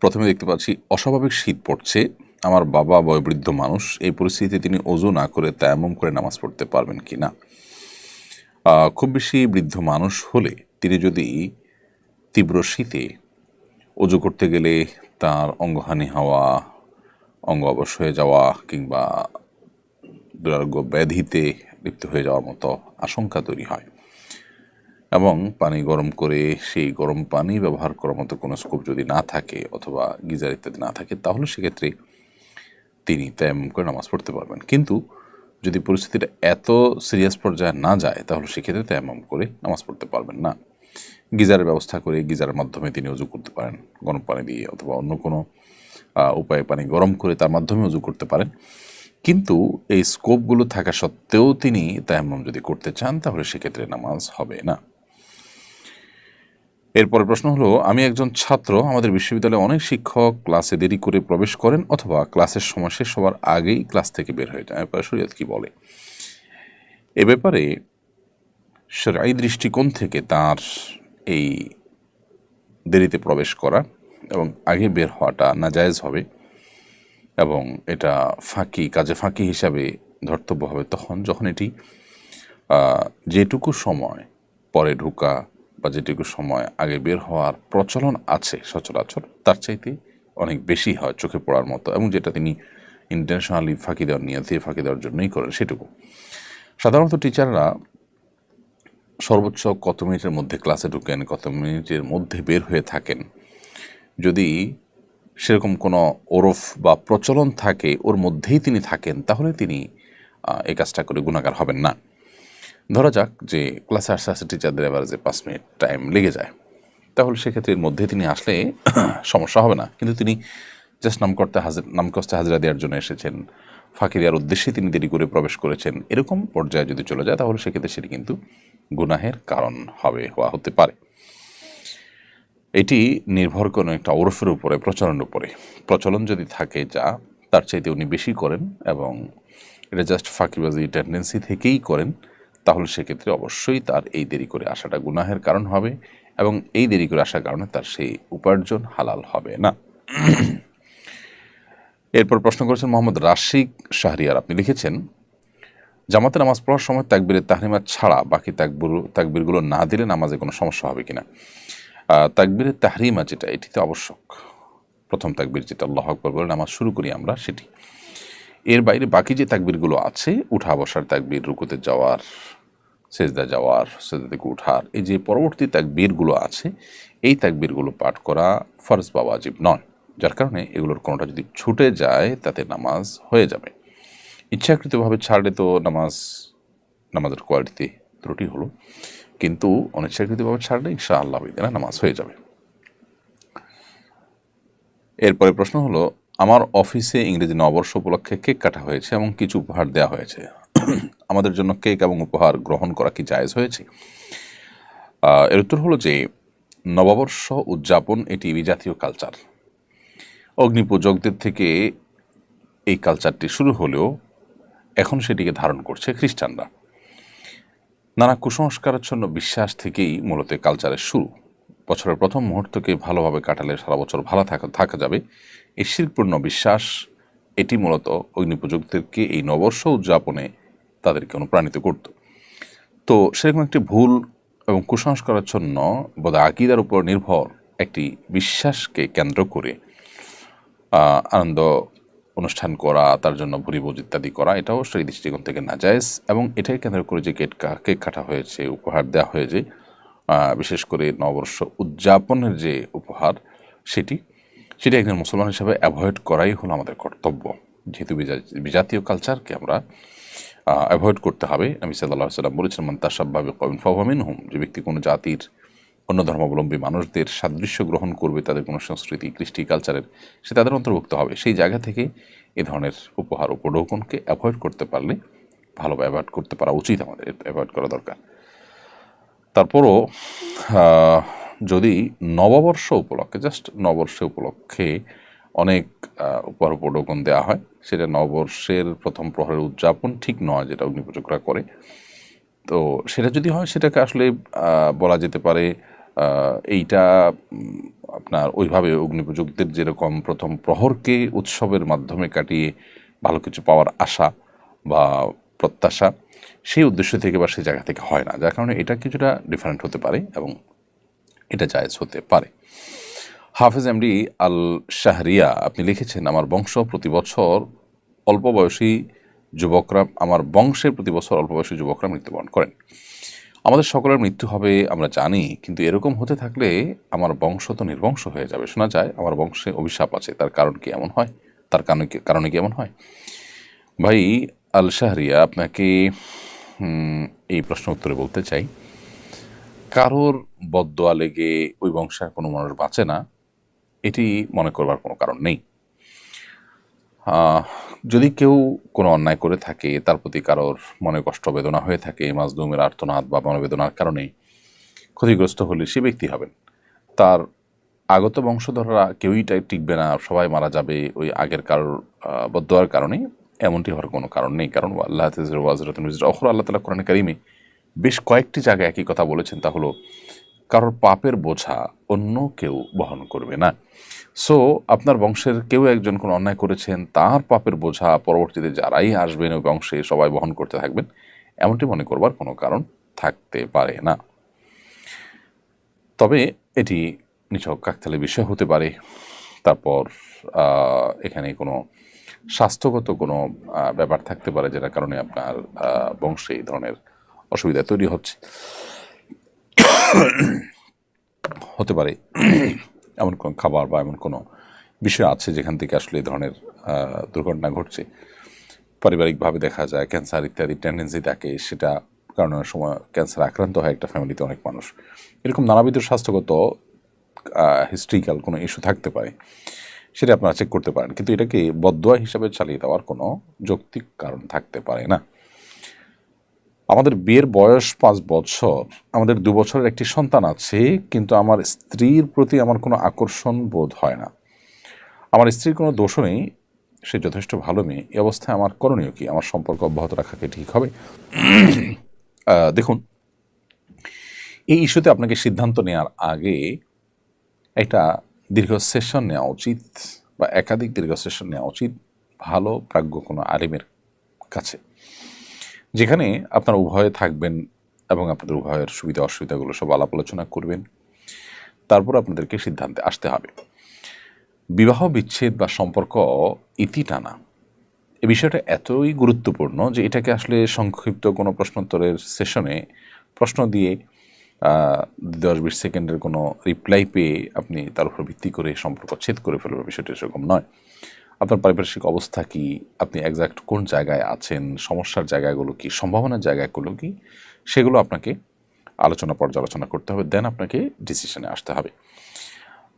প্রথমে দেখতে পাচ্ছি, অস্বাভাবিক শীত পড়ছে। আমার বাবা বয়োবৃদ্ধ মানুষ, এই পরিস্থিতিতে তিনি অজু না করে তায়াম্মম করে নামাজ পড়তে পারবেন কি না খুব বেশি বৃদ্ধ মানুষ হলে তিনি যদি তীব্র শীতে অজু করতে গেলে তার অঙ্গহানি হওয়া, অঙ্গ অবশ হয়ে যাওয়া কিংবা দুরারোগ্য ব্যাধিতে লিপ্ত হয়ে যাওয়ার মতো আশঙ্কা তৈরি হয়। এবং পানি গরম করে সেই গরম পানি ব্যবহার করার মতো কোনো স্কোপ যদি না থাকে অথবা গিজার ইত্যাদি না থাকে, তাহলে সেক্ষেত্রে তিনি তেমন করে নামাজ পড়তে পারবেন। কিন্তু যদি পরিস্থিতিটা এত সিরিয়াস পর্যায়ে না যায়, তাহলে সেক্ষেত্রে তেমন করে নামাজ পড়তে পারবেন না। গিজারের ব্যবস্থা করে গিজারের মাধ্যমে তিনি উজু করতে পারেন, গরম পানি দিয়ে অথবা অন্য কোনো উপায়ে পানি গরম করে তার মাধ্যমে উজু করতে পারেন। কিন্তু এই স্কোপগুলো থাকা সত্ত্বেও তিনি তায়াম্মম যদি করতে চান, তাহলে সেক্ষেত্রে নামাজ হবে না। এরপরের প্রশ্ন হলো, আমি একজন ছাত্র, আমাদের বিশ্ববিদ্যালয়ে অনেক শিক্ষক ক্লাসে দেরি করে প্রবেশ করেন অথবা ক্লাসের সময় শেষ হওয়ার আগেই ক্লাস থেকে বের হয়ে যায়। এরপরে শরীয়ত কি বলে? এ ব্যাপারে সেরাই দৃষ্টিকোণ থেকে তার এই দেরিতে প্রবেশ করা এবং আগে বের হওয়াটা নাজায়েজ হবে এবং এটা ফাঁকি, কাজে ফাঁকি হিসাবে ধর্তব্য হবে তখন যখন এটি যেটুকু সময় পরে ঢোকা বা যেটুকু সময় আগে বের হওয়ার প্রচলন আছে সচরাচর, তার চাইতে অনেক বেশি হয় চোখে পড়ার মতো এবং যেটা তিনি ইন্টেনশনালি ফাঁকি দেওয়ার নিয়তে ফাঁকি দেওয়ার জন্যই করেন সেটুকু। সাধারণত টিচাররা সর্বোচ্চ কত মিনিটের মধ্যে ক্লাসে ঢুকেন, কত মিনিটের মধ্যে বের হয়ে থাকেন। যদি সেরকম কোনো ওরফ বা প্রচলন থাকে, ওর মধ্যেই তিনি থাকেন, তাহলে তিনি এই কাজটা করে গুণাগার হবেন না। ধরা যাক যে ক্লাসে আসতে আসতে টিচারদের অ্যাভারেজে পাঁচ মিনিট টাইম লেগে যায়। তাহলে সেক্ষেত্রে এর মধ্যে তিনি আসলে সমস্যা হবে না। কিন্তু তিনি জাস্ট নাম করতে হাজির নাম কষ্টে হাজিরা দেওয়ার জন্য এসেছেন। ফাঁকি দেওয়ার উদ্দেশ্যে তিনি দেরি করে প্রবেশ করেছেন। এরকম পর্যায়ে যদি চলে যায়, তাহলে সেক্ষেত্রে সেটি কিন্তু গুনাহের কারণ হবে, হওয়া হতে পারে। এটি নির্ভর করে একটা ওরফের উপরে, প্রচলনের উপরে। প্রচলন যদি থাকে যা তার চাইতে উনি বেশি করেন এবং এটা জাস্ট ফাঁকিবাজি টেন্ডেন্সি থেকেই করেন তাহলে সেক্ষেত্রে অবশ্যই তার এই দেরি করে আসাটা গুনাহের কারণ হবে এবং এই দেরি করে আসার কারণে তার সেই উপার্জন হালাল হবে না। এরপর প্রশ্ন করেছেন মোহাম্মদ রাশিক শাহরিয়ার, আপনি লিখেছেন, জামাতে নামাজ পড়ার সময় তাকবিরের তাহরিমা ছাড়া বাকি তাকবির, তাকবিরগুলো না দিলে নামাজে কোনো সমস্যা হবে কিনা? তাকবীরের তাহরিমা যেটা, এটিতে আবশ্যক। প্রথম তাকবীর যেটা, আল্লাহ আকবর বলে নামাজ শুরু করি আমরা, সেটি। এর বাইরে বাকি যে তাকবীরগুলো আছে, উঠা বসার তাকবীর, রুকুতে যাওয়ার, সেজদা যাওয়ার, সেজদা থেকে উঠার, এই যে পরবর্তী তাকবীরগুলো আছে, এই তাকবীরগুলো পাঠ করা ফরজ বা ওয়াজিব নয়। যার কারণে এগুলোর কোনোটা যদি ছুটে যায়, তাতে নামাজ হয়ে যাবে। ইচ্ছাকৃতভাবে ছাড়লে তো নামাজ, নামাজের কোয়ালিটিতে ত্রুটি হলো। কিন্তু অনিচ্ছাকৃতভাবে ছাড়লে ইনশা আল্লাহ নামাজ হয়ে যাবে। এরপরে প্রশ্ন হলো আমার অফিসে ইংরেজি নববর্ষ উপলক্ষে কেক কাটা হয়েছে এবং কিছু উপহার দেওয়া হয়েছে। আমাদের জন্য কেক এবং উপহার গ্রহণ করা কি জায়েজ হয়েছে? এর উত্তর হলো যে, নববর্ষ উদযাপন এটি বিজাতীয় কালচার অগ্নিপূজকদের থেকে এই কালচারটি শুরু হলেও এখন সেটিকে ধারণ করছে খ্রিস্টানরা। নানা কুসংস্কারাচ্ছন্ন বিশ্বাস থেকেই মূলত কালচারের শুরু। বছরের প্রথম মুহূর্তকে ভালোভাবে কাটালে সারা বছর ভালো থাকা থাকা যাবে। এই শিল্পূর্ণ বিশ্বাস, এটি মূলত অগ্নিপূজকদেরকে এই নববর্ষ উদযাপনে তাদেরকে অনুপ্রাণিত করত। তো সেরকম একটি ভুল এবং কুসংস্কারাচ্ছন্ন বোধ আকিদার উপর নির্ভর একটি বিশ্বাসকে কেন্দ্র করে আনন্দ অনুষ্ঠান করা, তার জন্য ভুরিভোজ ইত্যাদি করা, এটাও সেই দৃষ্টিকোণ থেকে নাজায়েজ এবং এটাই কেন্দ্র করে যে কেক কা- কেক কাটা হয়েছে, উপহার দেওয়া হয়েছে বিশেষ করে নববর্ষ উদযাপনের যে উপহার, সেটি সেটি একজন মুসলমান হিসেবে অ্যাভয়েড করাই হলো আমাদের কর্তব্য। যেহেতু বিজা- বিজাতীয় কালচারকে আমরা অ্যাভয়েড করতে হবে। আমি সাল্লাহ সাল্লাম বলেছিলাম মান তাসাব্বাবে কবিন ফহমিন হুম যে ব্যক্তি কোনো জাতির অন্য ধর্মাবলম্বী মানুষদের সাদৃশ্য গ্রহণ করবে, তাদের কোনো সংস্কৃতি, কৃষ্টি কালচারের সে তাদের অন্তর্ভুক্ত হবে। সেই জায়গা থেকে এ ধরনের উপহার উপঢৌকনকে অ্যাভয়েড করতে পারলে ভালো অ্যাভয়েড করতে পারা উচিত আমাদের অ্যাভয়েড করা দরকার। তারপরও যদি নববর্ষ উপলক্ষে জাস্ট নববর্ষ উপলক্ষে অনেক উপহার উপঢৌকন দেওয়া হয়, সেটা নববর্ষের প্রথম প্রহরের উদযাপন ঠিক নয় যেটা অগ্নিপূজকরা করে। তো সেটা যদি হয়, সেটাকে আসলে বলা যেতে পারে এইটা আপনার ওইভাবে অগ্নিপূজকদের যেরকম প্রথম প্রহরকে উৎসবের মাধ্যমে কাটিয়ে ভালো কিছু পাওয়ার আশা বা প্রত্যাশা, সেই উদ্দেশ্য থেকে বা সেই জায়গা থেকে হয় না। যার কারণে এটা কিছুটা ডিফারেন্ট হতে পারে এবং এটা জায়েজ হতে পারে। হাফেজ এমডি আল শাহরিয়া আপনি লিখেছেন, আমার বংশ প্রতি বছর অল্প বয়সী যুবকরা, আমার বংশে প্রতি বছর অল্প বয়সী যুবকরা মৃত্যুবরণ করেন। আমাদের সকলের মৃত্যু হবে, আমরা জানি, কিন্তু এরকম হতে থাকলে আমার বংশ তো নির্বংশ হয়ে যাবে। শোনা যায়, আমার বংশে অভিশাপ আছে, তার কারণ কি এমন হয়? তার কারণে কি কারণে কি এমন হয়? ভাই আল শাহরিয়া আপনাকে এই প্রশ্ন উত্তরে বলতে চাই কারোর বদদোয়া লেগে ওই বংশের কোনো মানুষ বাঁচে না এটি মনে করবার কোনো কারণ নেই। যদি কেউ কোনো অন্যায় করে থাকে তার প্রতি কারোর মনে কষ্ট বেদনা হয়ে থাকে মাজলুমের আর্তনাদ বা মনোবেদনার কারণে ক্ষতিগ্রস্ত হলে সে ব্যক্তি হবেন। তার আগত বংশধররা কেউই টিকবে না সবাই মারা যাবে ওই আগের কারোর আহ, বদদোয়ার কারণে এমনটি হওয়ার কোনো কারণ নেই কারণ আল্লাহ অখর আল্লাহ তালা কোরআন কারিমে বেশ কয়েকটি জায়গায় একই কথা বলেছেন, তা হলো, কারোর পাপের বোঝা অন্য কেউ বহন করবে না। সো আপনার বংশের কেউ একজন কোনো অন্যায় করেছেন, তার পাপের বোঝা পরবর্তীতে যারাই আসবেন ওই বংশে সবাই বহন করতে থাকবেন, এমনটি মনে করবার কোনো কারণ থাকতে পারে না। তবে এটি নিছক কাকতালে বিষয় হতে পারে। তারপর এখানে কোনো স্বাস্থ্যগত কোনো ব্যাপার থাকতে পারে, যেটার কারণে আপনার বংশে এই ধরনের অসুবিধা তৈরি হচ্ছে। হতে পারে এমন কোনো খাবার বা এমন কোনো বিষয় আছে যেখান থেকে আসলে এই ধরনের দুর্ঘটনা ঘটছে। পারিবারিকভাবে দেখা যায় ক্যান্সার ইত্যাদি টেন্ডেন্সি থাকে, সেটা কারণ সময় ক্যান্সার আক্রান্ত হয় একটা ফ্যামিলিতে অনেক মানুষ। এরকম নানাবিধ স্বাস্থ্যগত হিস্ট্রিক্যাল কোনো ইস্যু থাকতে পারে, সেটা আপনারা চেক করতে পারেন। কিন্তু এটাকে বদোয়া হিসাবে চালিয়ে দেওয়ার কোনো যৌক্তিক কারণ থাকতে পারে না। আমাদের বিয়ের বয়স পাঁচ বছর। আমাদের দু বছরের একটি সন্তান আছে, কিন্তু আমার স্ত্রীর প্রতি আমার কোনো আকর্ষণ বোধ হয় না। আমার স্ত্রীর কোনো দোষও নেই, সে যথেষ্ট ভালো মেয়ে। এই অবস্থায় আমার করণীয় কি? আমার সম্পর্ক অব্যাহত রাখা কি ঠিক হবে? দেখুন, এই ইস্যুতে আপনাকে সিদ্ধান্ত নেওয়ার আগে একটা দীর্ঘ সেশন নেওয়া উচিত বা একাধিক দীর্ঘ সেশন নেওয়া উচিত। ভালো প্রাজ্ঞ কোনো আলিমের কাছে। যেখানে আপনার উভয়ে থাকবেন এবং আপনাদের উভয়ের সুবিধা অসুবিধাগুলো সব আলাপ আলোচনা করবেন। তারপর আপনাদেরকে সিদ্ধান্তে আসতে হবে। বিবাহ বিচ্ছেদ বা সম্পর্ক ইতি টানা। এ বিষয়টা এতই গুরুত্বপূর্ণ যে এটাকে আসলে সংক্ষিপ্ত কোনো প্রশ্নোত্তরের সেশনে প্রশ্ন দিয়ে দশ বিশ সেকেন্ডের কোনো রিপ্লাই পেয়ে আপনি তার উপর ভিত্তি করে সম্পর্ক ছেদ করে ফেলবেন বিষয়টা সেরকম নয়। আপনার পারিপার্শ্বিক অবস্থা কি? আপনি একজাক্ট কোন জায়গায় আছেন? সমস্যার জায়গাগুলো কি? সম্ভাবনার জায়গাগুলো কি? সেগুলো আপনাকে আলোচনা পর্যালোচনা করতে হবে দেন আপনাকে ডিসিশনে আসতে হবে।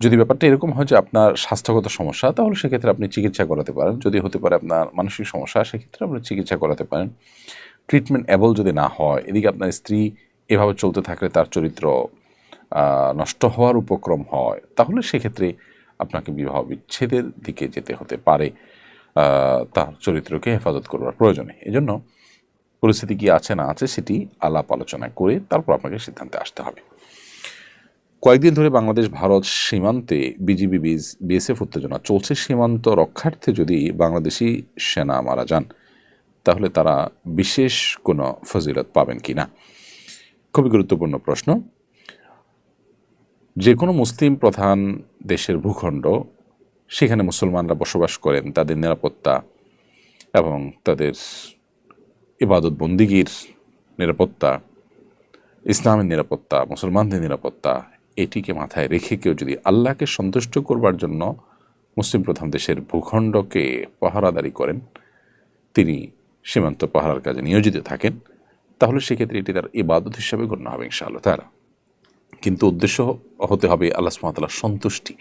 যদি ব্যাপারটা এরকম হয় যে আপনার স্বাস্থ্যগত সমস্যা, তাহলে সেক্ষেত্রে আপনি চিকিৎসা করাতে পারেন। যদি হতে পারে আপনার মানসিক সমস্যা, সেক্ষেত্রে আপনি চিকিৎসা করাতে পারেন। ট্রিটমেন্ট অ্যাবল যদি না হয়, এদিকে আপনার স্ত্রী এভাবে চলতে থাকলে তার চরিত্র নষ্ট হওয়ার উপক্রম হয়, তাহলে সেক্ষেত্রে আপনাকে বিবাহ বিচ্ছেদের দিকে যেতে হতে পারে। তার চরিত্রকে হেফাজত করবার প্রয়োজনে এজন্য পরিস্থিতি কি আছে না আছে সেটি আলাপ আলোচনা করে তারপর আপনাকে সিদ্ধান্তে আসতে হবে। কয়েকদিন ধরে বাংলাদেশ, ভারত সীমান্তে বিজিবি বিএসএফ উত্তেজনা চলছে। সীমান্ত রক্ষার্থে যদি বাংলাদেশি সেনা মারা যান, তাহলে তারা বিশেষ কোনো ফজিলত পাবেন কি না খুবই গুরুত্বপূর্ণ প্রশ্ন। যে কোনো মুসলিম প্রধান দেশের ভূখণ্ড, সেখানে মুসলমানরা বসবাস করেন, তাদের নিরাপত্তা এবং তাদের ইবাদত বন্দিগির নিরাপত্তা, ইসলামের নিরাপত্তা, মুসলমানদের নিরাপত্তা, এটিকে মাথায় রেখে কেউ যদি আল্লাহকে সন্তুষ্ট করবার জন্য মুসলিম প্রধান দেশের ভূখণ্ডকে পাহারাদারি করেন, তিনি সীমান্ত পাহারার কাজে নিয়োজিত থাকেন, তাহলে সেক্ষেত্রে এটি তার ইবাদত হিসাবে গণ্য হবে ইনশাআল্লাহ তারা কিন্তু উদ্দেশ্য হতে হবে আল্লাহ সুমাতাল্লাহ সন্তুষ্টি।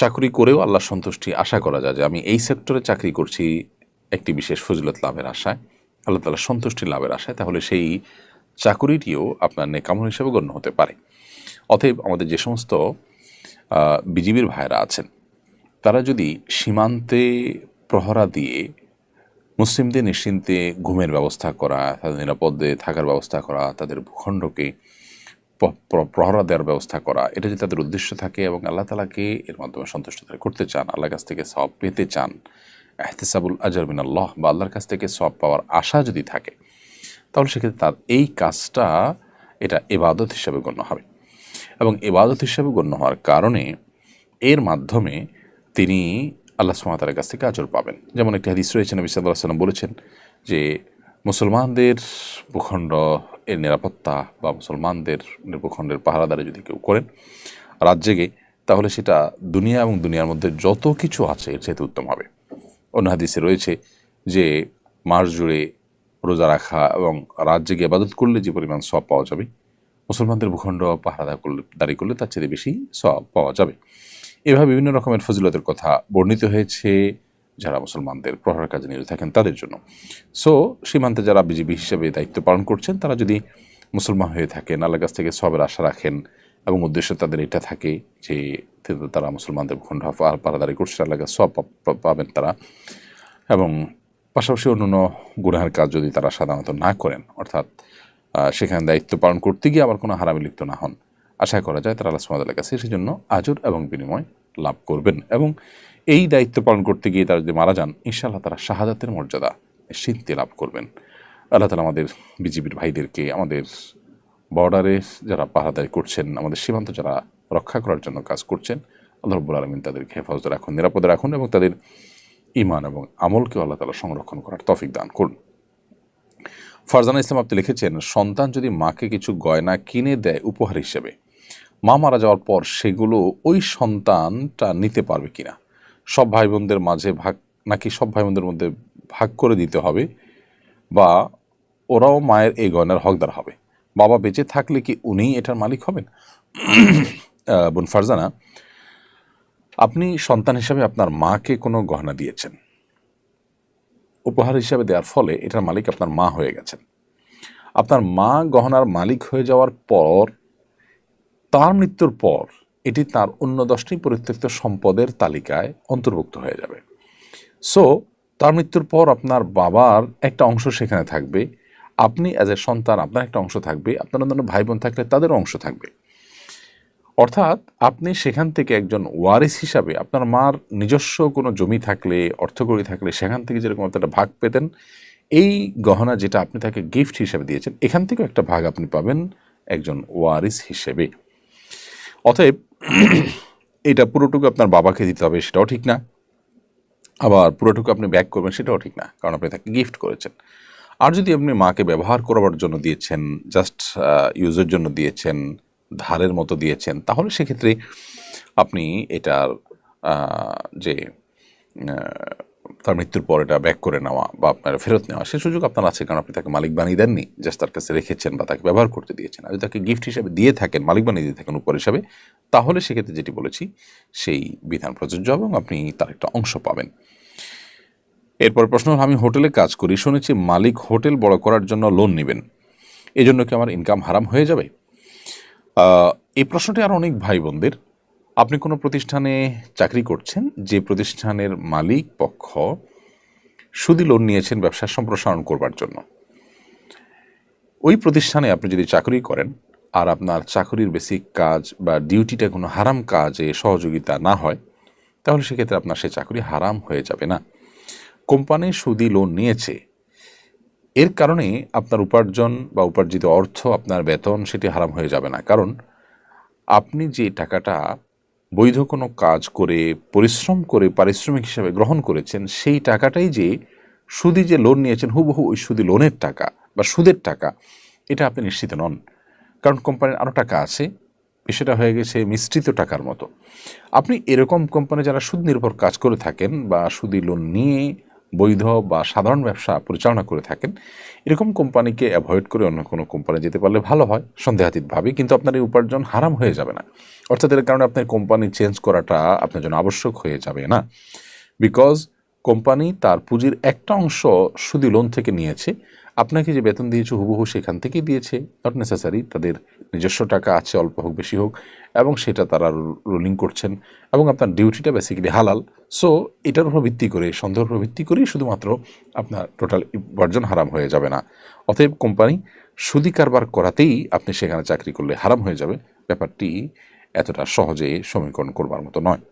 চাকরি করেও আল্লাহ সন্তুষ্টি আশা করা যায় যে আমি এই সেক্টরে চাকরি করছি একটি বিশেষ ফজিলত লাভের আশায়, আল্লাহ তালা সন্তুষ্টি লাভের আশায়, তাহলে সেই চাকুরিটিও আপনার নেকামল হিসেবে গণ্য হতে পারে। অতএব আমাদের যে সমস্ত বিজিবির ভাইরা আছেন, তারা যদি সীমান্তে প্রহরা দিয়ে মুসলিমদের নিশ্চিন্তে ঘুমের ব্যবস্থা করা, তাদের নিরাপদে থাকার ব্যবস্থা করা, তাদের ভূখণ্ডকে প্রহরা দেওয়ার ব্যবস্থা করা, এটা যদি তাদের উদ্দেশ্য থাকে এবং আল্লাহ তালাকে এর মাধ্যমে সন্তুষ্ট তারা করতে চান, আল্লাহর কাছ থেকে সব পেতে চান, এহতেসাবুল আজর মিন আল্লাহ বা আল্লাহর কাছ থেকে সব পাওয়ার আশা যদি থাকে, তাহলে সেক্ষেত্রে তার এই কাজটা এটা এবাদত হিসাবে গণ্য হবে। এবং এবাদত হিসাবে গণ্য হওয়ার কারণে এর মাধ্যমে তিনি আল্লাহ সুমাতার কাছ থেকে আজর পাবেন। যেমন একটি হাদিস রয়েছে, নবী সাল্লাহ সাল্লাম বলেছেন যে, মুসলমানদের ভূখণ্ড এর নিরাপত্তা বা মুসলমানদের ভূখণ্ডের পাহারাদারে যদি কেউ করেন রাত জেগে, তাহলে সেটা দুনিয়া এবং দুনিয়ার মধ্যে যত কিছু আছে এর চাইতে উত্তম হবে। অন্য হাদিসে রয়েছে যে মাস জুড়ে রোজা রাখা এবং রাত জেগে আবাদত করলে যে পরিমাণ সব পাওয়া যাবে, মুসলমানদের ভূখণ্ড পাহারা করলে, দাঁড়ি করলে তার চেয়ে বেশি সব পাওয়া যাবে। এভাবে বিভিন্ন রকমের ফজিলতের কথা বর্ণিত হয়েছে। যারা মুসলমানদের প্রহরার কাজে নিয়োজিত থাকেন তাদের জন্য। সো সীমান্তে যারা বিজিবি হিসেবে দায়িত্ব পালন করছেন, তারা যদি মুসলমান হয়ে থাকেন আল্লাহ কাছ থেকে সবের আশা রাখেন এবং উদ্দেশ্য তাদের এটা থাকে যে তারা মুসলমানদের ভূখণ্ড পাহারা- পাহারাদারি করছে আল্লাহ কাছে সব পাবেন তারা। এবং পাশাপাশি অন্যান্য গুনাহের কাজ যদি তারা সাধারণত না করেন, অর্থাৎ সেখানে দায়িত্ব পালন করতে গিয়ে আবার কোনো হারামে লিপ্ত না হন। আশা করা যায় তারা আল্লাহ সুমাদের কাছে সেজন্য আজর এবং বিনিময় লাভ করবেন এবং এই দায়িত্ব পালন করতে গিয়ে তারা যদি মারা যান, ইনশাআল্লাহ তারা শাহাদাতের মর্যাদা নিশ্চিন্তে লাভ করবেন। আল্লাহ তালা আমাদের বিজিবির ভাইদেরকে, আমাদের বর্ডারে যারা পাহারাদারি করছেন, আমাদের সীমান্ত যারা রক্ষা করার জন্য কাজ করছেন, আল্লাহ রব্বুল আলমিন তাদেরকে হেফাজত রাখুন, নিরাপদে রাখুন এবং তাদের ইমান এবং আমলকেও আল্লাহ তালা সংরক্ষণ করার তফিক দান করুন। ফারজানা ইসলাম আপনি লিখেছেন, সন্তান যদি মাকে কিছু গয়না কিনে দেয় উপহার হিসেবে, মা মারা যাওয়ার পর সেগুলো ওই সন্তানটা নিতে পারবে কিনা? সব ভাই বোনদের মাঝে ভাগ, নাকি সব ভাই বোনদের মধ্যে ভাগ করে দিতে হবে, বা ওরাও মায়ের এই গয়নার হকদার হবে। বাবা বেঁচে থাকলে কি উনিই এটার মালিক হবেন? বোন ফারজানা, আপনি সন্তান হিসাবে আপনার মাকে কোনো গহনা দিয়েছেন। উপহার হিসাবে দেওয়ার ফলে এটার মালিক আপনার মা হয়ে গেছেন। আপনার মা গহনার মালিক হয়ে যাওয়ার পর, তার মৃত্যুর পর এটি তার অন্য দশটি পরিত্যক্ত সম্পদের তালিকায় অন্তর্ভুক্ত হয়ে যাবে। সো তার মৃত্যুর পর আপনার বাবার একটা অংশ সেখানে থাকবে। আপনি অ্যাজ এ সন্তান আপনার একটা অংশ থাকবে, আপনার অন্যান্য ভাই বোন থাকলে তাদের অংশ থাকবে। অর্থাৎ আপনি সেখান থেকে একজন ওয়ারিস হিসাবে আপনার মার নিজস্ব কোনো জমি থাকলে, অর্থকড়ি থাকলে সেখান থেকে যেরকম একটা ভাগ পেতেন, এই গহনা যেটা আপনি তাকে গিফট হিসেবে দিয়েছেন, এখান থেকেও একটা ভাগ আপনি পাবেন একজন ওয়ারিস হিসেবে। অতএব এটা পুরোটুকু আপনার বাবাকে দিতে হবে, সেটাও ঠিক না। আবার পুরোটুকু আপনি ব্যাক করবেন, সেটাও ঠিক না, কারণ আপনি তাকে গিফট করেছেন। আর যদি আপনি মাকে ব্যবহার করবার জন্য দিয়েছেন জাস্ট ইউজের জন্য দিয়েছেন, ধারের মতো দিয়েছেন, তাহলে সেক্ষেত্রে আপনি এটার যে তার মৃত্যুর পর এটা ব্যাক করে নেওয়া বা আপনার ফেরত নেওয়া, সে সুযোগ আপনার আছে কারণ আপনি তাকে মালিক বানিয়ে দেননি জাস্ট তার কাছে রেখেছেন বা তাকে ব্যবহার করতে দিয়েছেন। আর যদি তাকে গিফট হিসেবে দিয়ে থাকেন, মালিক বানিয়ে দিয়ে থাকেন উপর হিসাবে, তাহলে সেক্ষেত্রে যেটি বলেছি, সেই বিধান প্রযোজ্য এবং আপনি তার একটা অংশ পাবেন। এরপর প্রশ্ন আমি হোটেলে কাজ করি, শুনেছি মালিক হোটেল বড় করার জন্য লোন নেবেন। এই জন্য কি আমার ইনকাম হারাম হয়ে যাবে? এই প্রশ্নটি আর অনেক ভাই বোনদের আপনি কোনো প্রতিষ্ঠানে চাকরি করছেন, যে প্রতিষ্ঠানের মালিক পক্ষ সুদি লোন নিয়েছেন ব্যবসা সম্প্রসারণ করবার জন্য। ওই প্রতিষ্ঠানে আপনি যদি চাকরি করেন আর আপনার চাকরির বেসিক কাজ বা ডিউটিটা কোনো হারাম কাজে সহযোগিতা না হয়, তাহলে সেক্ষেত্রে আপনার সে চাকরি হারাম হয়ে যাবে না। কোম্পানি সুদি লোন নিয়েছে। এর কারণে আপনার উপার্জন বা উপার্জিত অর্থ, আপনার বেতন, সেটি হারাম হয়ে যাবে না। কারণ আপনি যে টাকাটা বৈধ কোনো কাজ করে, পরিশ্রম করে, পারিশ্রমিক হিসাবে গ্রহণ করেছেন, সেই টাকাটাই যে সুদি যে লোন নিয়েছেন, হুবহু ওই সুদি লোনের টাকা বা সুদের টাকা, এটা আপনি নিশ্চিত নন। কারণ কোম্পানির আরও টাকা আছে সেটা হয়ে গেছে মিশ্রিত টাকার মতো। আপনি এরকম কোম্পানি যারা সুদ নির্ভর কাজ করে থাকেন বা সুদি লোন নিয়ে বৈধ বা সাধারণ ব্যবসা পরিচালনা করে থাকেন। এরকম কোম্পানিকে অ্যাভয়েড করে অন্য কোনো কোম্পানি যেতে পারলে ভালো হয়, সন্দেহাতীতভাবে, কিন্তু আপনার এই উপার্জন হারাম হয়ে যাবে না। অর্থাৎ এর কারণে আপনার কোম্পানি চেঞ্জ করাটা আপনার জন্য আবশ্যক হয়ে যাবে না। বিকজ কোম্পানি তার পুঁজির একটা অংশ শুধু লোন থেকে নিয়েছে আপনাকে যে বেতন দিয়েছে হুবহু সেখান থেকেই দিয়েছে। নট নেসেসারি তাদের নিজস্ব টাকা আছে, অল্প হোক, বেশি হোক, এবং সেটা তারা রোলিং করছেন এবং আপনার ডিউটিটা বেসিক্যালি হালাল। সো এটার উপর ভিত্তি করে, সন্দেহের উপর ভিত্তি করেই শুধুমাত্র আপনার টোটাল উপার্জন হারাম হয়ে যাবে না। অতএব কোম্পানি সুদি কারবার করাতেই আপনি সেখানে চাকরি করলে হারাম হয়ে যাবে। ব্যাপারটি এতটা সহজে সমীকরণ করবার মতো নয়।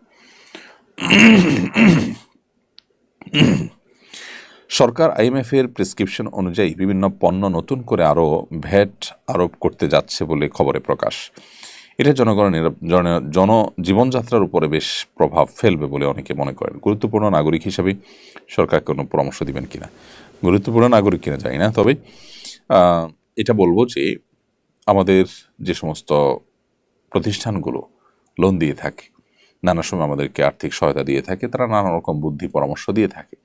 সরকার আইএমএফ এর প্রেসক্রিপশন অনুযায়ী বিভিন্ন পণ্য নতুন করে আরও ভ্যাট আরোপ করতে যাচ্ছে বলে খবরে প্রকাশ। এটা জনগণের জন- জন জীবনযাত্রার উপরে বেশ প্রভাব ফেলবে বলে অনেকে মনে করেন। গুরুত্বপূর্ণ নাগরিক হিসেবে সরকার কোনো পরামর্শ দিবেন কিনা? গুরুত্বপূর্ণ নাগরিক কিনা জানি না, তবে এটা বলব যে আমাদের যে সমস্ত প্রতিষ্ঠানগুলো লোন দিয়ে থাকে, নানা সময় আমাদেরকে আর্থিক সহায়তা দিয়ে থাকে, তারা নানা রকম বুদ্ধি পরামর্শ দিয়ে থাকে।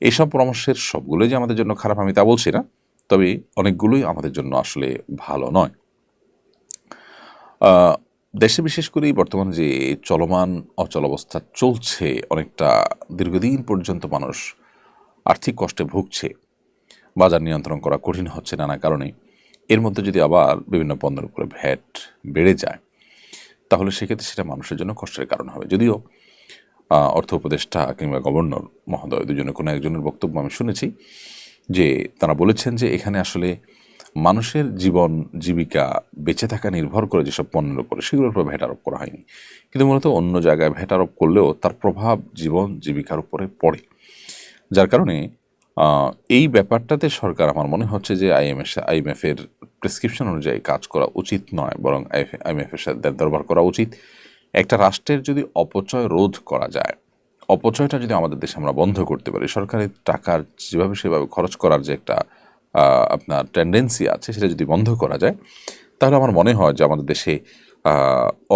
এইসব পরামর্শের সবগুলোই যে আমাদের জন্য খারাপ, আমি তা বলছি না। তবে অনেকগুলোই আমাদের জন্য আসলে ভালো নয়। দেশে বিশেষ করে বর্তমান যে চলমান অচল অবস্থা চলছে, অনেকটা দীর্ঘদিন পর্যন্ত মানুষ আর্থিক কষ্টে ভুগছে, বাজার নিয়ন্ত্রণ করা কঠিন হচ্ছে নানা কারণে। এর মধ্যে যদি আবার বিভিন্ন পণ্যের উপরে ভ্যাট বেড়ে যায়, তাহলে সেক্ষেত্রে সেটা মানুষের জন্য কষ্টের কারণ হবে। যদিও অর্থ উপদেষ্টা কিংবা গভর্নর মহোদয় দুজনে কোনো একজনের বক্তব্য আমি শুনেছি যে তারা বলেছেন যে এখানে আসলে মানুষের জীবন, জীবিকা বেঁচে থাকা নির্ভর করে যেসব পণ্যের উপরে, সেগুলোর উপর ভ্যাট আরোপ করা হয়নি। কিন্তু মূলত অন্য জায়গায় ভ্যাট আরোপ করলেও তার প্রভাব জীবন, জীবিকার উপরে পড়ে। যার কারণে এই ব্যাপারটাতে সরকার আমার মনে হচ্ছে যে আইএমএস আইএমএফ এর প্রেসক্রিপশন অনুযায়ী কাজ করা উচিত নয়, বরং আইএমএফ এর সাথে দরবার করা উচিত। একটা রাষ্ট্রের যদি অপচয় রোধ করা যায়, অপচয়টা যদি আমাদের দেশে আমরা বন্ধ করতে পারি সরকারের টাকার যেভাবে সেভাবে খরচ করার যে একটা আপনার টেন্ডেন্সি আছে, সেটা যদি বন্ধ করা যায়, তাহলে আমার মনে হয় যে আমাদের দেশে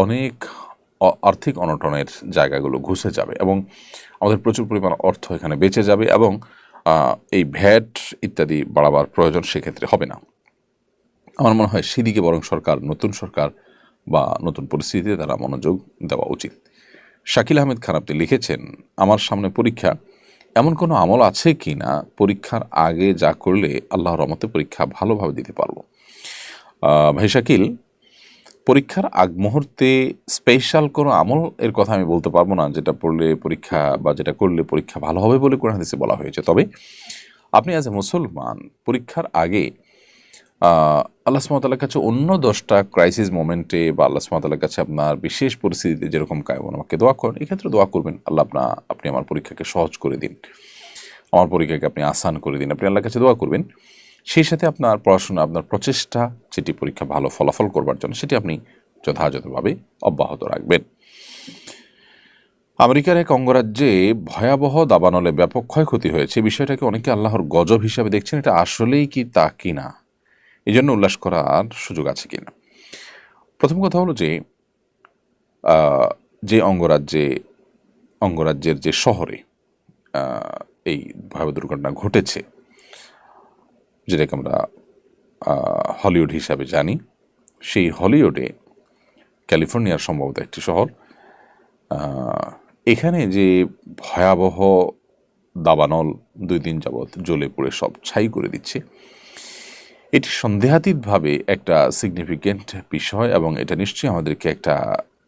অনেক আর্থিক অনটনের জায়গাগুলো ঘুষে যাবে এবং আমাদের প্রচুর পরিমাণ অর্থ এখানে বেঁচে যাবে এবং এই ভ্যাট ইত্যাদি বাড়াবার প্রয়োজন সেক্ষেত্রে হবে না। আমার মনে হয় সেদিকে বরং সরকার, নতুন সরকার বা নতুন পরিস্থিতিতে তারা মনোযোগ দেওয়া উচিত। শাকিল আহমেদ আপনি লিখেছেন, আমার সামনে পরীক্ষা, এমন কোনো আমল আছে কি না? পরীক্ষার আগে যা করলে আল্লাহর রহমতে পরীক্ষা ভালোভাবে দিতে পারব। ভাই শাকিল, পরীক্ষার আগ মুহূর্তে স্পেশাল কোনো আমল এর কথা আমি বলতে পারব না, যেটা পড়লে পরীক্ষা বা যেটা করলে পরীক্ষা ভালো হবে বলে কোরআন হাদিসে বলা হয়েছে। তবে আপনি অ্যাজ এ মুসলমান, পরীক্ষার আগে আল্লাহ সুমতাল্লার কাছে অন্য দশটা ক্রাইসিস মোমেন্টে বা আল্লাহ সুমতাল্লার কাছে আপনার বিশেষ পরিস্থিতিতে যেরকম কায়মন আমাকে দোয়া করেন। এক্ষেত্রে দোয়া করবেন, আল্লাহ আপনা, আপনি আমার পরীক্ষাকে সহজ করে দিন। আমার পরীক্ষাকে আপনি আসান করে দিন। আপনি আল্লাহর কাছে দোয়া করবেন। সেই সাথে আপনার পড়াশোনা, আপনার প্রচেষ্টা, যেটি পরীক্ষা ভালো ফলাফল করবার জন্য, সেটি আপনি যথাযথভাবে অব্যাহত রাখবেন। আমেরিকার এক অঙ্গরাজ্যে ভয়াবহ দাবানলে ব্যাপক ক্ষয়ক্ষতি হয়েছে। বিষয়টাকে অনেকে আল্লাহর গজব হিসাবে দেখছেন। এটা আসলেই কি তা কিনা এই জন্য উল্লাস করার সুযোগ আছে কিনা? প্রথম কথা হলো যে যে অঙ্গরাজ্যে, অঙ্গরাজ্যের যে শহরে এই ভয়াবহ দুর্ঘটনা ঘটেছে, যেটাকে আমরা হলিউড হিসাবে জানি, সেই হলিউডে ক্যালিফোর্নিয়ার সম্ভবত একটি শহর এখানে যে ভয়াবহ দাবানল দুই দিন যাবৎ জ্বলে পুড়ে সব ছাই করে দিচ্ছে এটি সন্দেহাতীতভাবে একটা সিগনিফিকেন্ট বিষয় এবং এটা নিশ্চয়ই আমাদেরকে একটা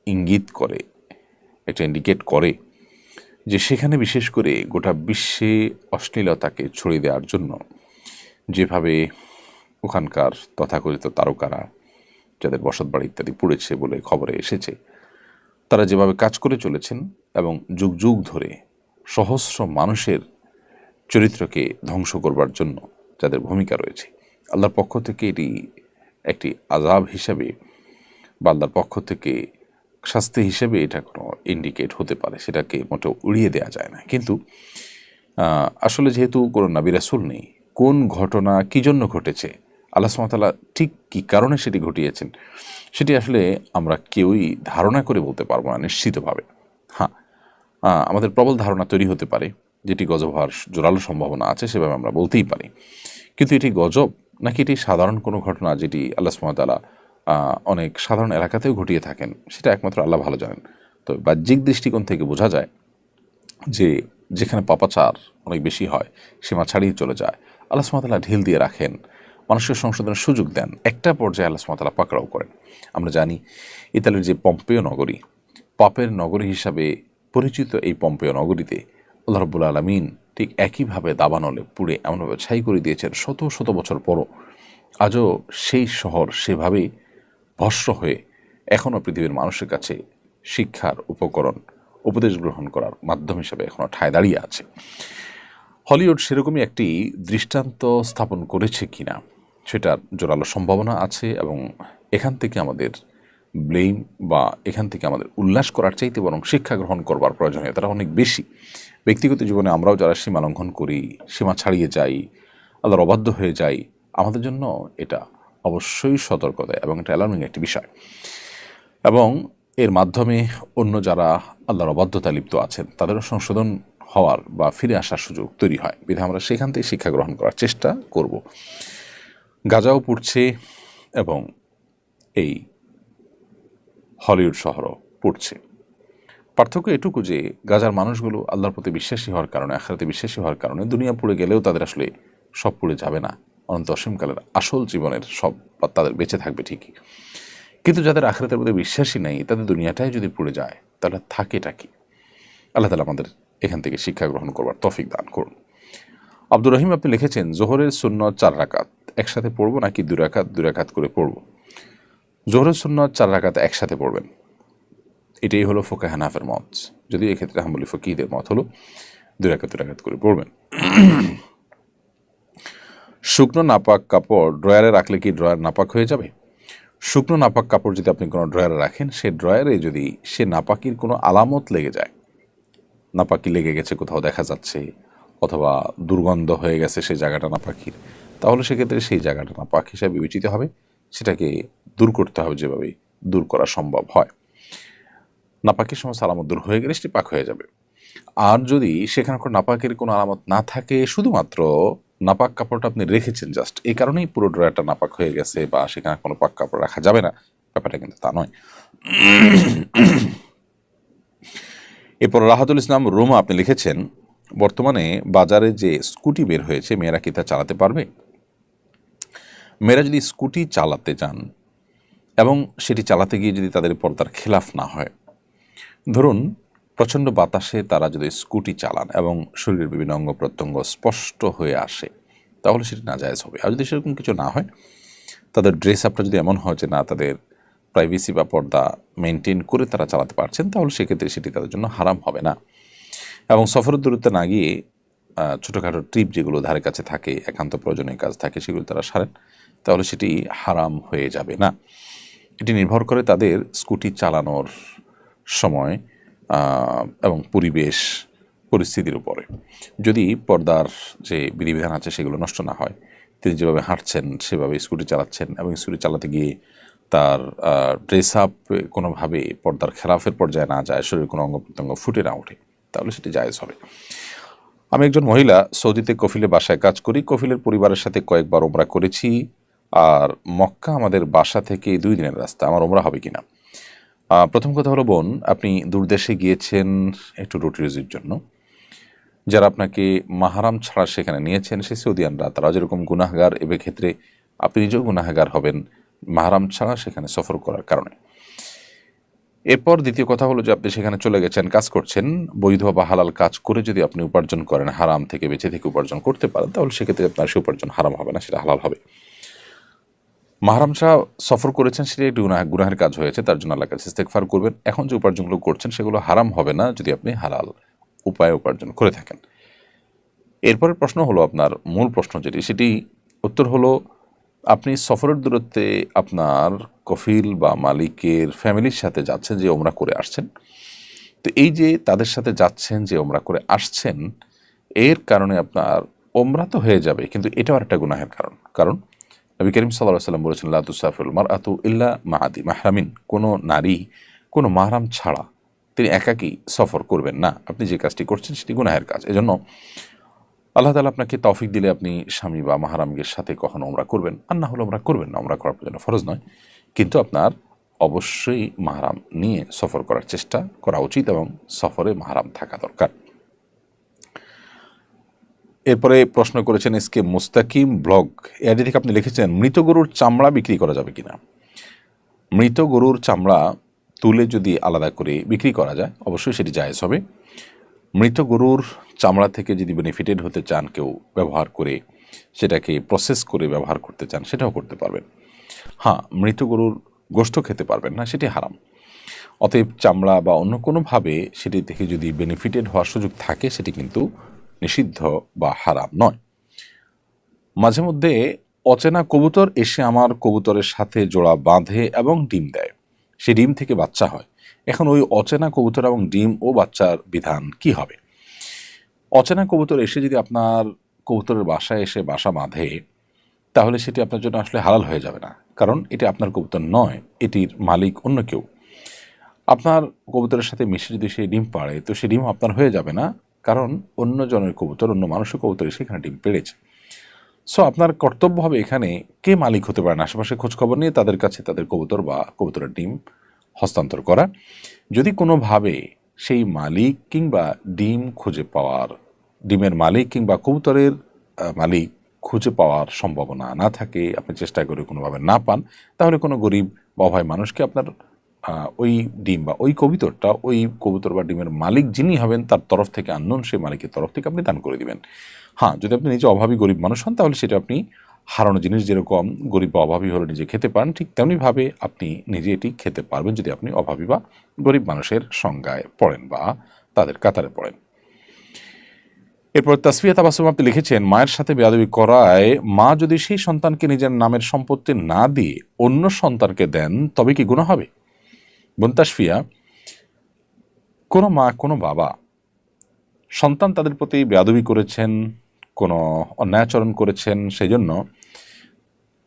ইঙ্গিত করে, একটা ইন্ডিকেট করে যে সেখানে বিশেষ করে গোটা বিশ্বে অশ্লীলতাকে ছড়িয়ে দেওয়ার জন্য যেভাবে ওখানকার তথাকথিত তারকারা যাদের বসতবাড়ি ইত্যাদি পড়েছে বলে খবরে এসেছে, তারা যেভাবে কাজ করে চলেছেন এবং যুগ যুগ ধরে সহস্র মানুষের চরিত্রকে ধ্বংস করবার জন্য যাদের ভূমিকা রয়েছে। আল্লাহর পক্ষ থেকে এটি একটি আজাব হিসাবে বা আল্লাহর পক্ষ থেকে শাস্তি হিসেবে এটা কোনো ইন্ডিকেট হতে পারে, সেটাকে মোটেও উড়িয়ে দেওয়া যায় না। কিন্তু আসলে যেহেতু কোনো নাবি রাসুল নেই, কোন ঘটনা কী জন্য ঘটেছে, আল্লাহ সুমতাল্লাহ ঠিক কী কারণে সেটি ঘটিয়েছেন, সেটি আসলে আমরা কেউই ধারণা করে বলতে পারব না নিশ্চিতভাবে। হ্যাঁ আমাদের প্রবল ধারণা তৈরি হতে পারে, যেটি গজব হওয়ার জোরালো সম্ভাবনা আছে, সেভাবে আমরা বলতেই পারি। কিন্তু এটি গজব নাকি এটি সাধারণ কোনো ঘটনা যেটি আল্লাহ সুমতাল্লাহ অনেক সাধারণ এলাকাতেও ঘটিয়ে থাকেন? সেটা একমাত্র আল্লাহ ভালো জানেন। তো বাহ্যিক দৃষ্টিকোণ থেকে বোঝা যায় যে যেখানে পাপাচার অনেক বেশি হয়, সীমা ছাড়িয়ে চলে যায়, আল্লাহ সুমতাল্লাহ ঢিল দিয়ে রাখেন মানুষের সংশোধনের সুযোগ দেন, একটা পর্যায়ে আল্লাহ সুমতাল্লাহ পাকড়াও করেন। আমরা জানি ইতালির যে পম্পেয় নগরী, পাপের নগরী হিসাবে পরিচিত এই পম্পেয় নগরীতে আল্লাহ রব্বুল আলমিন ঠিক একইভাবে দাবানলে পুড়ে এমনভাবে ছাই করে দিয়েছেন শত শত বছর পরও। আজও সেই শহর সেভাবেই ভস্ম হয়ে এখনও পৃথিবীর মানুষের কাছে শিক্ষার উপকরণ, উপদেশ গ্রহণ করার মাধ্যম হিসেবে এখনও ঠায় দাঁড়িয়ে আছে। হলিউড সেরকমই একটি দৃষ্টান্ত স্থাপন করেছে কিনা, সেটার জোরালো সম্ভাবনা আছে এবং এখান থেকে আমাদের ব্লেম বা এখান থেকে আমাদের উল্লাস করার চাইতে বরং শিক্ষা গ্রহণ করবার প্রয়োজনীয়তাটা অনেক বেশি। ব্যক্তিগত জীবনে আমরাও যারা সীমা লঙ্ঘন করি, সীমা ছাড়িয়ে যাই, আল্লাহর অবাধ্য হয়ে যাই, আমাদের জন্য এটা অবশ্যই সতর্কতা এবং এটা অ্যালার্মিং একটি বিষয়। এবং এর মাধ্যমে অন্য যারা আল্লাহর অবাধ্যতা লিপ্ত আছেন, তাদেরও সংশোধন হওয়ার বা ফিরে আসার সুযোগ তৈরি হয়। বিধে আমরা সেখান থেকে শিক্ষা গ্রহণ করার চেষ্টা করব। গাজাও পড়ছে এবং এই হলিউড শহরও পড়ছে। পার্থক্য এটুকু যে, গাজার মানুষগুলো আল্লাহর প্রতি বিশ্বাসী হওয়ার কারণে, আখরাতে বিশ্বাসী হওয়ার কারণে দুনিয়া পুড়ে গেলেও তাদের আসলে সব পুড়ে যাবে না। অনন্ত অসীমকালের আসল জীবনের সব তাদের বেঁচে থাকবে ঠিকই। কিন্তু যাদের আখরাতের প্রতি বিশ্বাসী নেই, তাদের দুনিয়াটাই যদি পুড়ে যায়, তাহলে থাকেটা কি? আল্লাহ তালা আমাদের এখান থেকে শিক্ষা গ্রহণ করবার তফিক দান করুন। আব্দুর রহিম আপনি লিখেছেন, জোহরের শূন্য চার রাকাত, একসাথে পড়ব নাকি দুই রাকাত দুই রাকাত করে পড়ব? জোহরের শূন্য চার রাকাত একসাথে পড়বেন। এটাই হলো ফোকা হানাফের মত। যদি এক্ষেত্রে হাম্বলি ফকিদের মত হলো, দুই রাকাত দুই রাকাত করে পড়বেন। শুকনো নাপাক কাপড় ড্রয়ারে রাখলে কি ড্রয়ার নাপাক হয়ে যাবে? শুকনো নাপাক কাপড় যদি আপনি কোনো ড্রয়ারে রাখেন, সে ড্রয়ারে যদি সে নাপাকির কোনো আলামত লেগে যায়, নাপাকি লেগে গেছে, কোথাও দেখা যাচ্ছে, অথবা দুর্গন্ধ হয়ে গেছে সেই জায়গাটা নাপাকির, তাহলে সেক্ষেত্রে সেই জায়গাটা নাপাক হিসাবে বিবেচিত হবে। সেটাকে দূর করতে হবে যেভাবে দূর করা সম্ভব হয়। নাপাকের সমস্ত আলামত দূর হয়ে গেলে সেটি পাক হয়ে যাবে। আর যদি সেখানকার নাপাকের কোনো আলামত না থাকে, শুধুমাত্র নাপাক কাপড়টা আপনি রেখেছেন জাস্ট এই কারণেই পুরো ড্রয়ারটা নাপাক হয়ে গেছে বা সেখানে কোনো পাক কাপড় রাখা যাবে না। ব্যাপারটা কিন্তু তা নয়। এরপর রাহাতুল ইসলাম রোমা আপনি লিখেছেন, বর্তমানে বাজারে যে স্কুটি বের হয়েছে, মেয়েরা কি তা চালাতে পারবে? মেয়েরা যদি স্কুটি চালাতে যান এবং সেটি চালাতে গিয়ে যদি তাদের পর্দার খেলাফ না হয়, ধরুন প্রচণ্ড বাতাসে তারা যদি স্কুটি চালান এবং শরীরের বিভিন্ন অঙ্গ প্রত্যঙ্গ স্পষ্ট হয়ে আসে, তাহলে সেটি নাজায়জ হবে। আর যদি সেরকম কিছু না হয়, তাদের ড্রেস আপটা যদি এমন হয় যে না, তাদের প্রাইভেসি বা পর্দা মেনটেন করে তারা চালাতে পারছেন, তাহলে সেক্ষেত্রে সেটি তাদের জন্য হারাম হবে না। এবং সফরের দূরত্বে না গিয়ে ছোটোখাটো ট্রিপ যেগুলো ধারে কাছে থাকে, একান্ত প্রয়োজনীয় কাজ থাকে, সেগুলো তারা সারেন, তাহলে সেটি হারাম হয়ে যাবে না। এটি নির্ভর করে তাদের স্কুটি চালানোর সময় এবং পরিবেশ, পরিস্থিতির উপরে। যদি পর্দার যে বিধিবিধান আছে সেগুলো নষ্ট না হয়, তিনি যেভাবে হাঁটছেন, সেভাবে স্কুটি চালাচ্ছেন, এবং স্কুটি চালাতে গিয়ে তার ড্রেস আপ কোনোভাবে পর্দার খেলাফের পর্যায়ে না যায়, শরীরের কোনো অঙ্গ প্রত্যঙ্গ ফুটে না ওঠে, তাহলে সেটি জায়জ হবে। আমি একজন মহিলা, সৌদিতে কফিলে বাসায় কাজ করি। কফিলের পরিবারের সাথে কয়েকবার ওমরা করেছি। আর মক্কা আমাদের বাসা থেকে দুই দিনের রাস্তা। আমার ওমরা হবে কিনা? প্রথম কথা হলো, বোন, আপনি দূরদেশে গিয়েছেন একটু রুটি রুজির জন্য। যারা আপনাকে মাহারাম ছাড়া সেখানে নিয়েছেন, সে সৌদিয়ানরা তারা যেরকম গুনাহগার এবে ক্ষেত্রে আপনি নিজেও গুনাহগার হবেন মাহারাম ছাড়া সেখানে সফর করার কারণে। এরপর দ্বিতীয় কথা হলো যে আপনি সেখানে চলে গেছেন, কাজ করছেন, বৈধ বা হালাল কাজ করে যদি আপনি উপার্জন করেন, হারাম থেকে বেঁচে থেকে উপার্জন করতে পারেন, তাহলে সেক্ষেত্রে আপনার সে উপার্জন হারাম হবে না, সেটা হালাল হবে। মাহারাম শাহ সফর করেছেন, সেটা একটি গুনাহ, গুনাহের কাজ হয়েছে, তার জন্য আল্লাহ কাছে ইস্তেকফার করবেন। এখন যে উপার্জনগুলো করছেন, সেগুলো হারাম হবে না যদি আপনি হালাল উপায়ে উপার্জন করে থাকেন। এরপরের প্রশ্ন হলো আপনার মূল প্রশ্ন যেটি, সেটি উত্তর হলো আপনি সফরের দূরত্বে আপনার কফিল বা মালিকের ফ্যামিলির সাথে যাচ্ছেন যে ওমরা করে আসছেন। তো এই যে তাদের সাথে যাচ্ছেন, যে ওমরা করে আসছেন, এর কারণে আপনার ওমরা তো হয়ে যাবে, কিন্তু এটাও একটা গুনাহের কারণ। কারণ নবী করিম সাল্লাহ সাল্লাম বলেছেন লাতুসাফুল মার আতু ইল্লা মাহাদি মাহরামিন। কোনো নারী, কোনো মাহরাম ছাড়া তিনি একাকী সফর করবেন না। আপনি যে কাজটি করছেন সেটি গুনাহের কাজ। এজন্য আল্লাহ তালা আপনাকে তৌফিক দিলে আপনি স্বামী বা মাহারামগের সাথে কখনো ওমরা করবেন। আর না হলে ওমরা করবেন না, ওমরা করার জন্য ফরজ নয়। কিন্তু আপনার অবশ্যই মাহারাম নিয়ে সফর করার চেষ্টা করা উচিত এবং সফরে মাহারাম থাকা দরকার। এরপরে প্রশ্ন করেছেন এসকে মুস্তাকিম ব্লগ। এআইডি থেকে আপনি লিখেছেন, মৃত গরুর চামড়া বিক্রি করা যাবে কিনা? মৃত গরুর চামড়া তুলে যদি আলাদা করে বিক্রি করা যায়, অবশ্যই সেটি জায়েজ হবে। মৃত গরুর চামড়া থেকে যদি বেনিফিটেড হতে চান কেউ ব্যবহার করে, সেটাকে প্রসেস করে ব্যবহার করতে চান, সেটাও করতে পারবেন। হ্যাঁ মৃত গরুর গোষ্ঠ খেতে পারবেন না, সেটি হারাম। অতএব চামড়া বা অন্য কোনোভাবে সেটি থেকে যদি বেনিফিটেড হওয়ার সুযোগ থাকে, সেটি কিন্তু নিষিদ্ধ বা হারাম নয়। মাঝে মধ্যে অচেনা কবুতর এসে আমার কবুতরের সাথে জোড়া বাঁধে এবং ডিম দেয়। সে ডিম থেকে বাচ্চা হয়। এখন ওই অচেনা কবুতর এবং ডিম ও বাচ্চার বিধান কি হবে? অচেনা কবুতর এসে যদি আপনার কবুতরের বাসায় এসে বাসা বাঁধে, তাহলে সেটি আপনার জন্য আসলে হালাল হয়ে যাবে না। কারণ এটি আপনার কবুতর নয়, এটির মালিক অন্য কেউ। আপনার কবুতরের সাথে মিশে যদি সে ডিম পাড়ে, তো সে ডিম আপনার হয়ে যাবে না, কারণ অন্য জনের কবুতর, অন্য মানুষের কবুতর এসে এখানে ডিম পেড়েছে। সো আপনার কর্তব্য হবে এখানে কে মালিক হতে পারেন আশেপাশে খোঁজখবর নিয়ে তাদের কাছে তাদের কবুতর বা কবুতরের ডিম হস্তান্তর করা। যদি কোনোভাবে সেই মালিক কিংবা ডিম খুঁজে পাওয়ার, ডিমের মালিক কিংবা কবুতরের মালিক খুঁজে পাওয়ার সম্ভাবনা না থাকে, আপনি চেষ্টা করে কোনোভাবে না পান, তাহলে কোনো গরিব বা অভয় মানুষকে আপনার ওই ডিম বা ওই কবিতরটা, ওই কবুতর বা ডিমের মালিক যিনি হবেন, তার তরফ থেকে আননোন, সেই মালিকের তরফ থেকে আপনি দান করে দিবেন। হ্যাঁ যদি আপনি নিজে অভাবী গরিব মানুষ হন, তাহলে সেটা আপনি হারানো জিনিস যেরকম গরিব বা অভাবী হলে নিজে খেতে পারেন ঠিক তেমনিভাবে আপনি নিজে এটি খেতে পারবেন যদি আপনি অভাবী বা গরিব মানুষের সংজ্ঞায় পড়েন বা তাদের কাতারে পড়েন। এরপর তাসফিয়া তাবাসুম আপনি লিখেছেন, মায়ের সাথে বেয়াদবি করায় মা যদি সেই সন্তানকে নিজের নামের সম্পত্তি না দিয়ে অন্য সন্তানকে দেন, তবে কি গুণ হবে? বোন তাসফিয়া, কোনো মা, কোনো বাবা, সন্তান তাদের প্রতি বেয়াদবি করেছেন কোনো অন্যায়াচরণ করেছেন সেই জন্য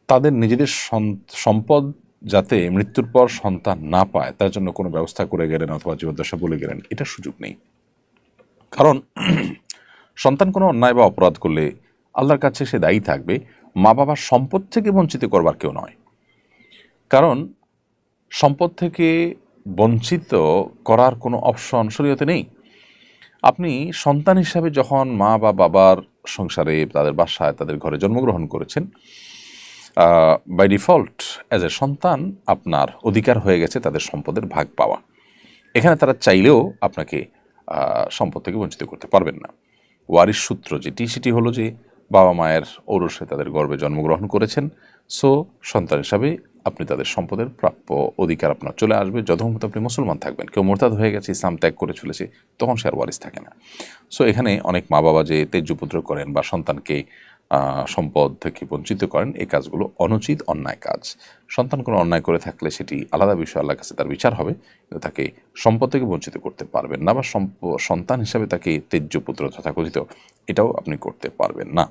তাদের নিজেদের সম্পদ যাতে মৃত্যুর পর সন্তান না পায়, তার জন্য কোনো ব্যবস্থা করে গেলেন অথবা জীবদ্দশা বলে গেলেন, এটা সুযোগ নেই। কারণ সন্তান কোনো অন্যায় বা অপরাধ করলে আল্লাহর কাছে সে দায়ী থাকবে, মা বাবার সম্পদ থেকে বঞ্চিত করবার কেউ নয়। কারণ সম্পদ থেকে বঞ্চিত করার কোনো অপশন শরীয়তে নেই। আপনি সন্তান হিসাবে যখন মা বা বাবার সংসারে, তাদের বাসায়, তাদের ঘরে জন্মগ্রহণ করেছেন। বাই ডিফল্ট অ্যাজ এ সন্তান, আপনার অধিকার হয়ে গেছে, তাদের সম্পদের ভাগ পাওয়া। এখানে তারা চাইলেও আপনাকে সম্পদ থেকে বঞ্চিত করতে পারবেন না। ওয়ারিশ সূত্র যেটি, সেটি হলো যে, বাবা মায়ের ঔরসে তাদের গর্বে জন্মগ্রহণ করেছেন। সো সন্তান হিসাবে আপনি তাদের সম্পদের প্রাপ্য অধিকার আপনার চলে আসবে। যতক্ষণ আপনি মুসলমান থাকবেন, কেউ মোরতাদ হয়ে গেছে, ইসলাম ত্যাগ করে চলেছে, তখন সে আর ওয়ারিস থাকে না। সো এখানে অনেক মা বাবা যে তেজ্যপুত্র করেন বা সন্তানকে সম্পদ থেকে বঞ্চিত করেন, এই কাজগুলো অনুচিত, অন্যায় কাজ। সন্তান কোনো অন্যায় করে থাকলে সেটি আলাদা বিষয়, আল্লাহর কাছে তার বিচার হবে, কিন্তু তাকে সম্পদ থেকে বঞ্চিত করতে পারবেন না বা সন্তান হিসাবে তাকে তেজ্য পুত্র তথাকথিত, এটাও আপনি করতে পারবেন না।